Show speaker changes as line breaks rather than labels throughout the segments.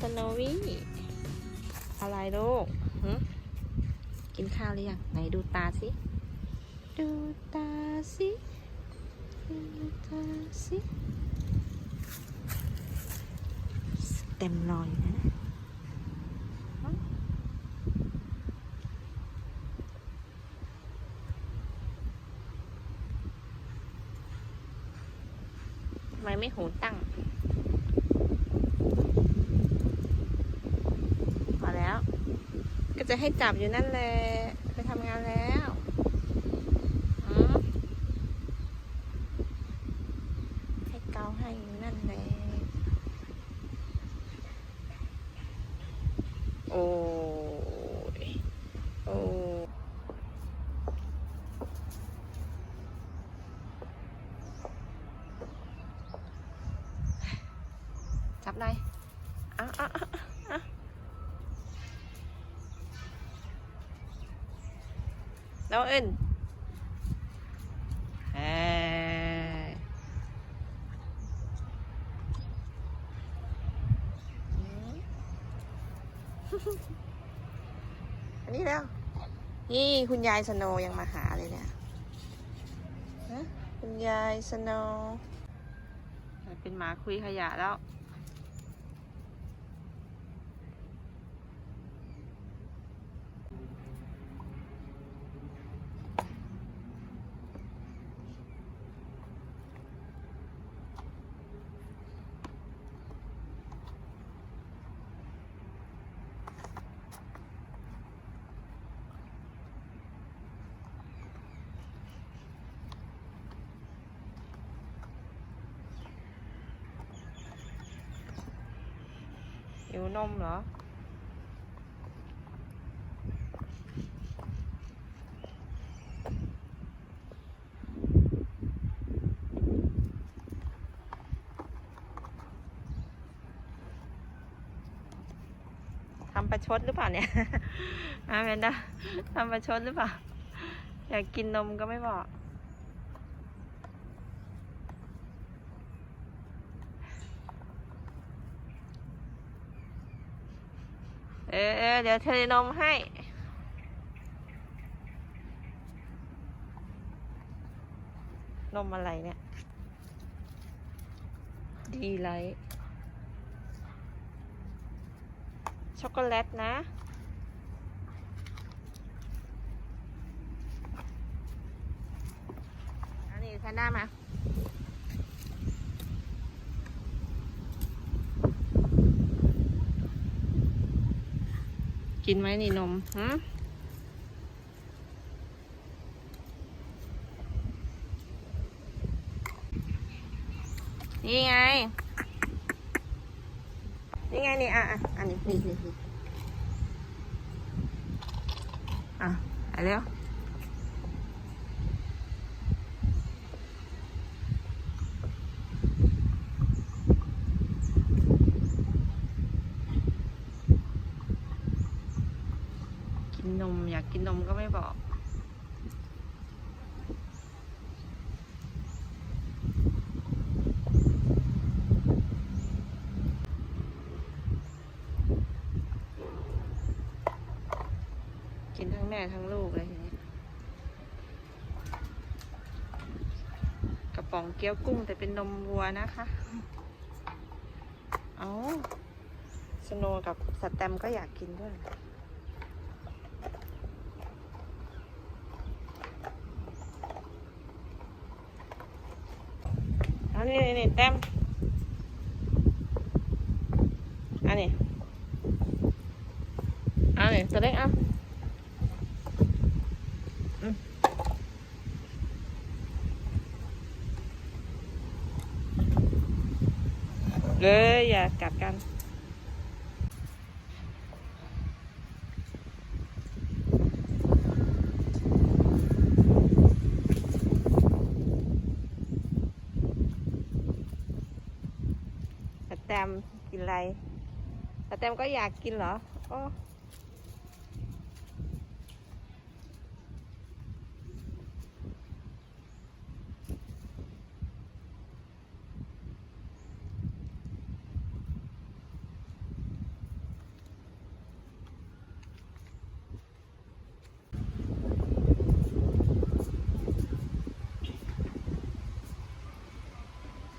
สโนวี่อะไรลูกกินข้าวหรือยังไหนดูตาสิดูตาสิดูตาสิเต็มรอยนะทำไมไม่หูตั้งพอแล้ว ก็ จะให้จับอยู่นั่นแหละไปทำงานแล้วให้เกาให้อยู่นั่นแหละโอ้ยโอ้จับหน่อยอะอ่ อะน้องอึนเอ้ยอืมอันนี้แล้ว นี่คุณยายสโนว์ยังมาหาเลยเนี่ยฮะคุณยายสโนว์เป็นหมาคุยขยะแล้ว หิวนมเหรอ ทำประชดหรือเปล่าเนี่ยอาเมนดาทำประชดหรือเปล่า อยากกินนมก็ไม่บอก เออเดี๋ยวเทนมให้ นมอะไรเนี่ย ดีไลท์ช็อกโกแลตนะ อันนี้แพนด้ามา กินไหมนี่นมฮะนี่ไง นี่ไงนี่อะอะอันนี้นี่นี่อะไปเร็วกินนม อยา กินนมก็ไม่บอก กินทั้งแม่ทั้งลูกเลยทีนี้กระป๋องเกี๊ยวกุ้งแต่เป็นนมวัวนะคะ เอาสโนกับสแตมก็อยากกินด้วย นนี้นี่นี่แต้ม อันนี้ อันนี้ตัวเล็กอะเลยอย่ากัดกัน แต่แตมก็อยากกินเหรอโอ้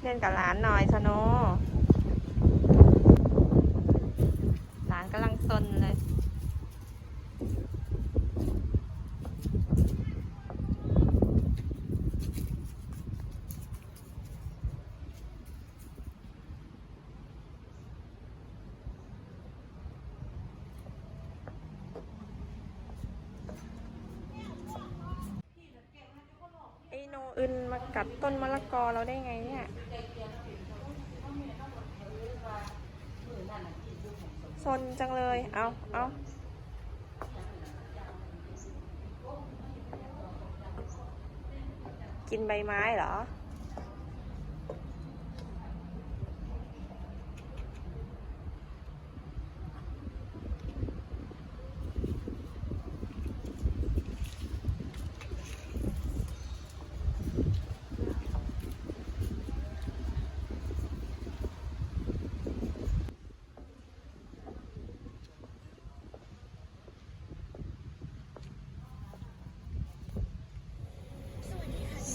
เล่นกับหลานหน่อยสโน อึนมากัดต้นมะละกอเราได้ไงเนี่ยซนจังเลย เอาเอากินใบไม้เหรอ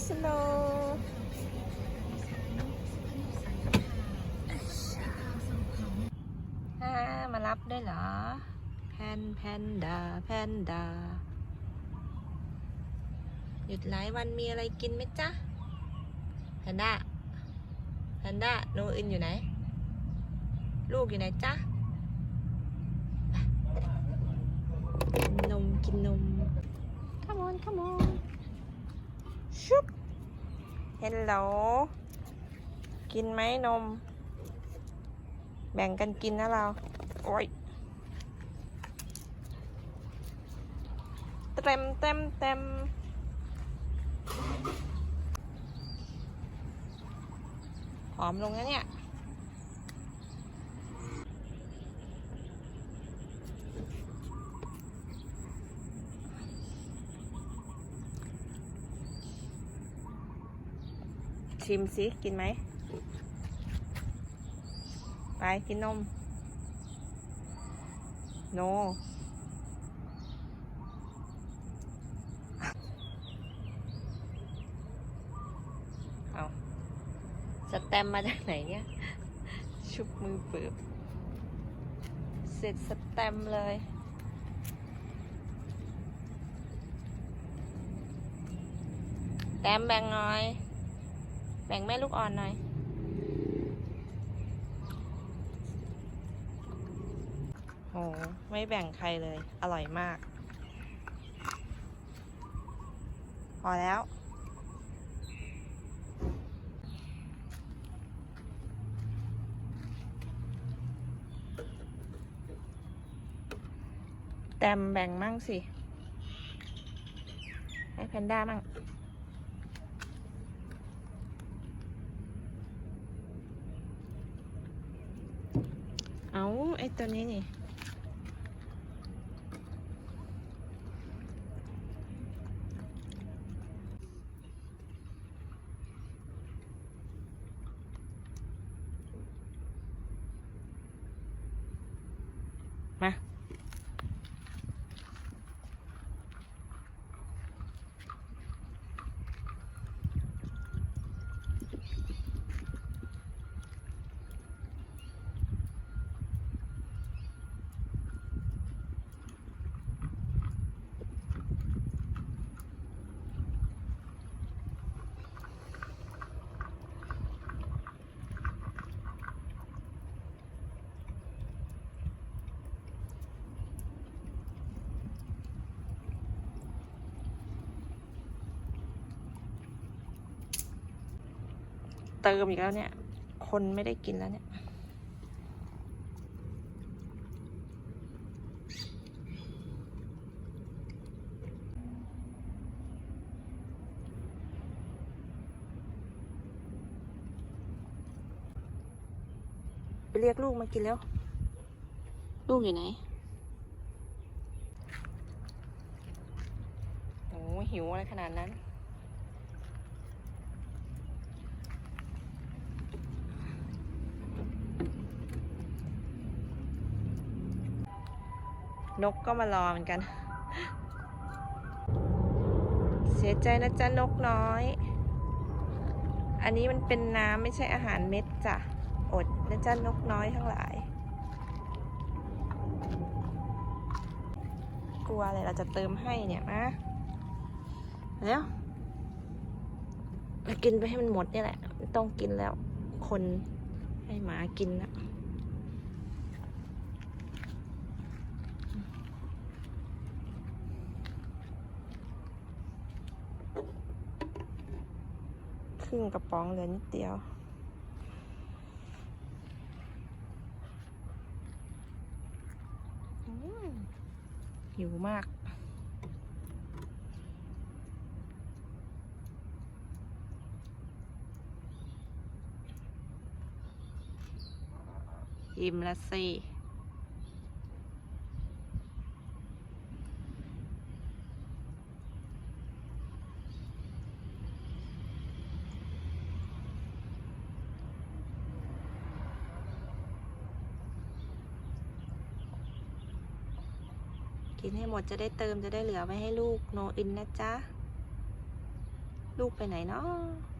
สโนว์อ่ามารับได้วยเหรอ แพนแพนดาแพนดาหยุดหลายวันมีอะไรกินไหมจ๊ะแพนด้าแพนด้าโนอึนอยู่ไหน ลูกอยู่ไหนจ๊ะกินนมกินนม come on come on ชุบเฮลโหลกินไหมนม แบ่งกันกินนะเรา โอ้ย เต็มเต็มเต็มผอมลงแล้วเนี่ยชิมสิกินไหม ไป กินนม โนเอา สแตมมาจากไหนเนี่ย ชุบมือเปืบเสร็จสแตมเลย แตมแบ่งน่อย แบ่งแม่ลูกอ่อนหน่อยโหไม่แบ่งใครเลย อร่อยมาก พอแล้ว ตมแบ่งมั่งสิ ให้แพนด้ามั่งเอาไอ้ตัวนี้นี่ มา เติมอีกแล้วเนี่ย คนไม่ได้กินแล้วเนี่ย ไปเรียกลูกมากินแล้ว ลูกอยู่ไหนโอ้หิวอะไรขนาดนั้น นกก็มารอเหมือนกัน เสียใจนะจ๊ะนกน้อย อันนี้มันเป็นน้ำไม่ใช่อาหารเม็ดจ้ะ อดนะจ๊ะนกน้อยทั้งหลาย กลัวอะไรเราจะเติมให้เนี่ยนะแล้วกินไปให้มันหมดนี่แหละ ต้องกินแล้ว คนให้หมากินนะ รึ่งกระป๋องเหลือนิดเดียว หิวมาก อิ่มละสิ กินให้หมดจะได้เติมจะได้เหลือไว้ให้ลูกโนอินนะจ๊ะ ลูกไปไหนเนาะ